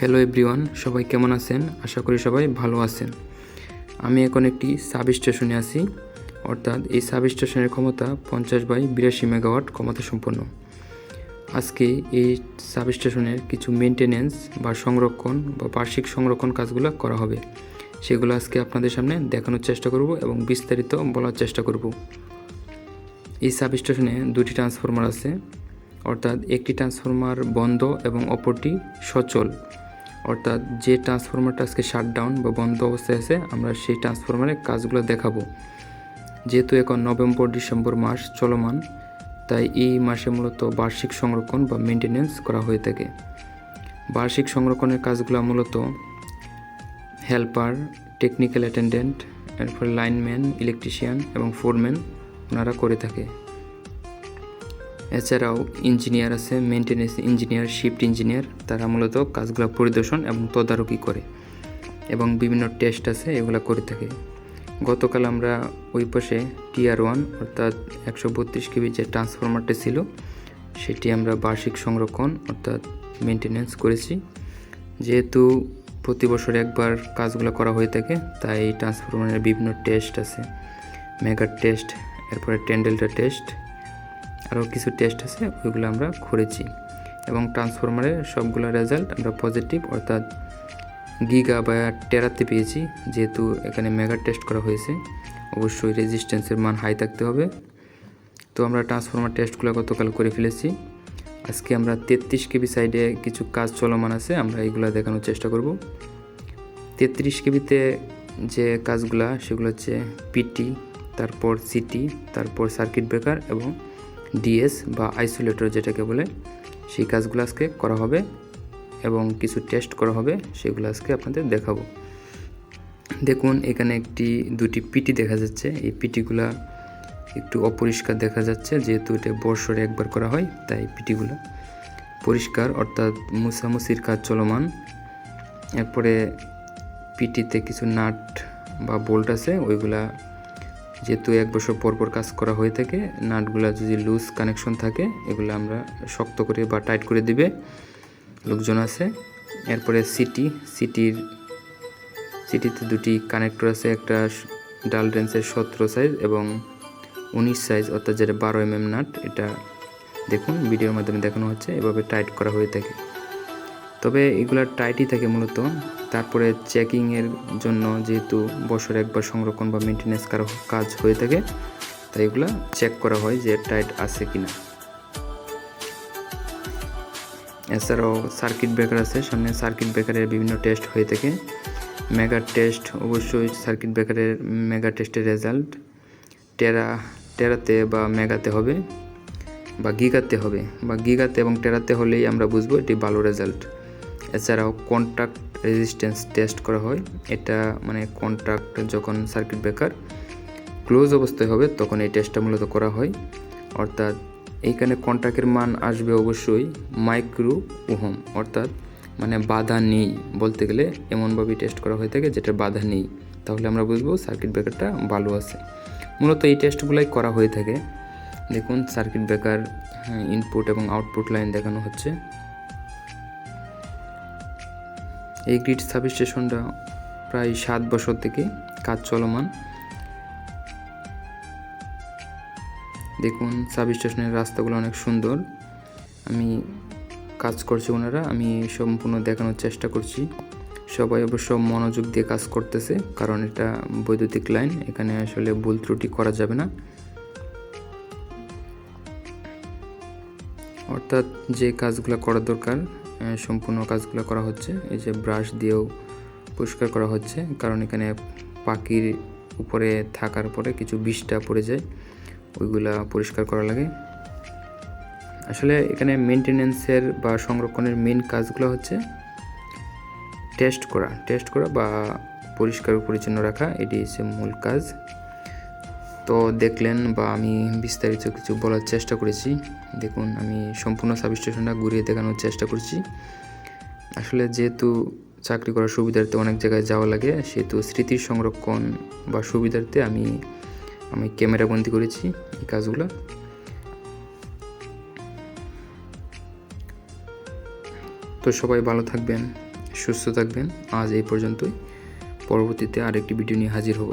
Hello everyone সবাই কেমন আছেন? আশা করি সবাই ভালো আছেন। আমি এখন একটি সাব স্টেশনে আছি। অর্থাৎ এই সাব স্টেশনের ক্ষমতা পঞ্চাশ বাই বিরাশি মেগাওয়াট ক্ষমতা সম্পন্ন। আজকে এই সাব স্টেশনের কিছু মেনটেনেন্স বা সংরক্ষণ বা বার্ষিক সংরক্ষণ কাজগুলো করা হবে। সেগুলো আজকে আপনাদের সামনে দেখানোর চেষ্টা করব এবং বিস্তারিত বলার চেষ্টা করব। এই সাব স্টেশনে দুটি ট্রান্সফরমার আছে। অর্থাৎ একটি ট্রান্সফরমার বন্ধ এবং অপরটি সচল। অর্থাৎ যে ট্রান্সফরমারটা আজকে শাটডাউন বা বন্ধ অবস্থায় আছে, আমরা সেই ট্রান্সফরমারের কাজগুলো দেখাবো। যেহেতু এখন নভেম্বর, ডিসেম্বর মাস চলমান, তাই এই মাসে মূলত বার্ষিক সংরক্ষণ বা মেনটেনেন্স করা হয়ে থাকে। বার্ষিক সংরক্ষণের কাজগুলো মূলত হেল্পার টেকনিক্যাল অ্যাটেন্ডেন্ট এরপর লাইনম্যান ইলেকট্রিশিয়ান এবং ফোরম্যান ওনারা করে থাকে। এছাড়াও ইঞ্জিনিয়ার আছে মেনটেন্যান্স ইঞ্জিনিয়ার শিফট ইঞ্জিনিয়ার তারা মূলত কাজগুলো পরিদর্শন এবং তদারকি করে এবং বিভিন্ন টেস্ট আছে, এগুলো করে থাকে। গতকাল আমরা ওই পাশে টিআর ওয়ান অর্থাৎ একশো বত্রিশ কেবি যে ট্রান্সফরমারটা ছিল, সেটি আমরা বার্ষিক সংরক্ষণ, অর্থাৎ মেনটেনেন্স করেছি। যেহেতু প্রতি বছর একবার কাজগুলো করা হয়ে থাকে, তাই ট্রান্সফরমারের বিভিন্ন টেস্ট আছে। মেগার টেস্ট এরপরে টেন্ডেলটা টেস্ট আরও কিছু টেস্ট আছে, ওইগুলো আমরা করেছি। এবং ট্রান্সফরমারের সবগুলো রেজাল্ট আমরা পজিটিভ অর্থাৎ গিগা বা টেরাতে পেয়েছি, যেহেতু এখানে মেগা টেস্ট করা হয়েছে। অবশ্যই রেজিস্ট্যান্সের মান হাই থাকতে হবে। তো আমরা ট্রান্সফরমার টেস্টগুলো গতকাল করে ফেলেছি। আজকে আমরা তেত্রিশ কেবি সাইডে কিছু কাজ চলমান আছে, আমরা এইগুলো দেখানোর চেষ্টা করব। তেত্রিশ কেবিতে যে কাজগুলা, সেগুলো হচ্ছে পিটি তারপর সিটি তারপর সার্কিট ব্রেকার এবং ডিএস বা আইসোলেটর যেটাকে বলে, সেই কাজগুলো আজকে করা হবে এবং কিছু টেস্ট করা হবে, সেগুলো আজকে আপনাদের দেখাবো। দেখুন, এখানে একটি, দুটি পিটি দেখা যাচ্ছে। এই পিটিগুলা একটু অপরিষ্কার দেখা যাচ্ছে, যেহেতু এটা বর্ষরে একবার করা হয়, তাই পিটিগুলো পরিষ্কার, অর্থাৎ মুসামুসির কাজ চলমান। এরপরে পিটিতে কিছু নাট বা বোল্ট আছে, ওইগুলা যেহেতু এক বছর পর পর কাজ করা হয়ে থাকে, নাটগুলা যদি লুজ কানেকশন থাকে, এগুলো আমরা শক্ত করে বা টাইট করে দিবে। লোকজন আছে, এরপরে সিটি সিটির সিটিতে দুটি কানেক্টর আছে, একটা ডাল রেন্সের সতেরো সাইজ এবং উনিশ সাইজ অর্থাৎ যেটা বারো এম এম নাট, এটা দেখুন ভিডিওর মাধ্যমে দেখানো হচ্ছে, এভাবে টাইট করা হয়ে থাকে। তবে টাইটই থাকে মূলত। তারপরে চেকিংয়ের জন্য যেহেতু বছরে একবার সংরক্ষণ বা মেনটেন্যান্স কাজ হয়ে থাকে, তাই এগুলা চেক করা হয় যে টাইট আছে কিনা। এছাড়াও সার্কিট ব্রেকার আছে, সামনে সার্কিট ব্রেকারের বিভিন্ন টেস্ট হয়ে থাকে। মেগা টেস্ট অবশ্যই সার্কিট ব্রেকারের মেগা টেস্টের রেজাল্ট টেরা টেরাতে বা মেগাতে হবে বা গিগাতে হবে। বা গিগাতে এবং টেরাতে হলেই আমরা বুঝব এটি ভালো রেজাল্ট এছাড়াও কন্ট্যাক্ট রেজিস্ট্যান্স টেস্ট করা হয়। এটা মানে কন্ট্যাক্ট যখন সার্কিট ব্রেকার ক্লোজ অবস্থায় হবে, তখন এই টেস্টটা মূলত করা হয়। অর্থাৎ এইখানে কন্ট্রাক্টের মান আসবে অবশ্যই মাইক্রো ওহম অর্থাৎ মানে বাধা নেই বলতে গেলে এমনভাবেই টেস্ট করা হয়ে থাকে যেটা বাধা নেই। তাহলে আমরা বুঝব সার্কিট ব্রেকারটা ভালো আছে। মূলত এই টেস্টগুলাই করা হয়ে থাকে। দেখুন সার্কিট ব্রেকার ইনপুট এবং আউটপুট লাইন দেখানো হচ্ছে। এই গ্রিড সাব স্টেশনটা প্রায় সাত বছর থেকে কাজ চলমান। দেখুন সাব স্টেশনের রাস্তাগুলো অনেক সুন্দর। আমি কাজ করছি ওনারা, আমি সম্পূর্ণ দেখানোর চেষ্টা করছি। সবাই অবশ্য মনোযোগ দিয়ে কাজ করতেছে, কারণ এটা বৈদ্যুতিক লাইন, এখানে আসলে ভুল ত্রুটি করা যাবে না। অর্থাৎ যে কাজগুলো করা দরকার সম্পূর্ণ কাজগুলো করা হচ্ছে। এই যে ব্রাশ দিয়েও পরিষ্কার করা হচ্ছে, কারণ এখানে পাখির উপরে থাকার পরে কিছু বিষটা পড়ে যায়, ওইগুলা পরিষ্কার করা লাগে। আসলে এখানে মেনটেনেন্সের বা সংরক্ষণের মেন কাজগুলো হচ্ছে টেস্ট করা। টেস্ট করা বা পরিষ্কার পরিচ্ছন্ন রাখা, এটি হচ্ছে মূল কাজ। তো দেখলেন বা আমি বিস্তারিত কিছু বলার চেষ্টা করেছি। দেখুন, আমি সম্পূর্ণ সাব স্টেশনটা ঘুরিয়ে দেখানোর চেষ্টা করছি। আসলে যেহেতু চাকরি করার সুবিধার্থে অনেক জায়গায় যাওয়া লাগে, সেহেতু স্মৃতির সংরক্ষণ বা সুবিধার্থে আমি আমি ক্যামেরা বন্দি করেছি এই কাজগুলো। তো সবাই ভালো থাকবেন, সুস্থ থাকবেন। আজ এই পর্যন্তই। পরবর্তীতে আরেকটি ভিডিও নিয়ে হাজির হব।